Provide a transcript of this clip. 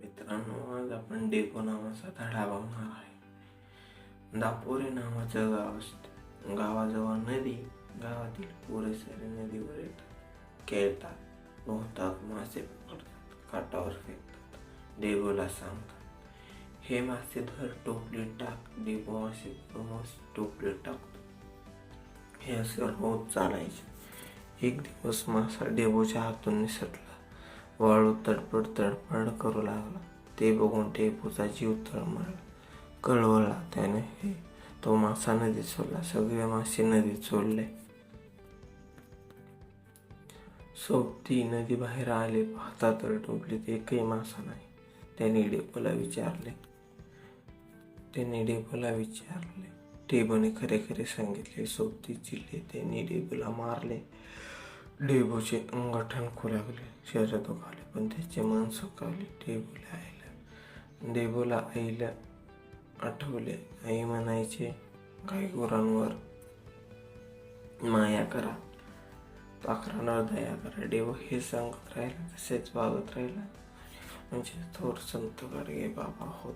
मित्रांनो आज आपण डेको नावाचा धडा बघणार आहे. दापोरे नावाचं गाव असतं. गावाजवळ नदी गावातील पुरेसरे सारे नदीवर येतात. खेळतात पोहतात मासे पकडतात काटावर फेकतात डेबोला सांगतात. हे मासे धर टोपली टाक डेगो मासे मासे टाकतो. हे असं रोज चालायचे. एक दिवस मासा डेबोच्या हातून निसटला. वाळू तडफड तडपड करू लागला. ते बघून टेपूचा जीव तळमळला. कळवळला त्याने हे. तो मासा नदीत सोडला. सगळे मासे नदीत सोडले. सोबती नदी बाहेर आले. पाहता तर डोबलीत एकही मासा नाही. त्याने डेपोला विचारले. त्याने डेपोला विचारले. टेबोने खरे खरे सांगितले. सोबती चिल्ले त्यांनी डेबोला मारले. डेबोचे अंगठण खुलावले लागले शरीर दुखावले पण त्याचे मन सुकावले डेबोला आईला. डेबोला आईला आठवले आई म्हणायचे गाई गुरांवर माया करा पाखरांवर दया करा डेबो हे सांगत राहिला तसेच वागत राहिला. म्हणजे थोर संत गाडगे बाबा होत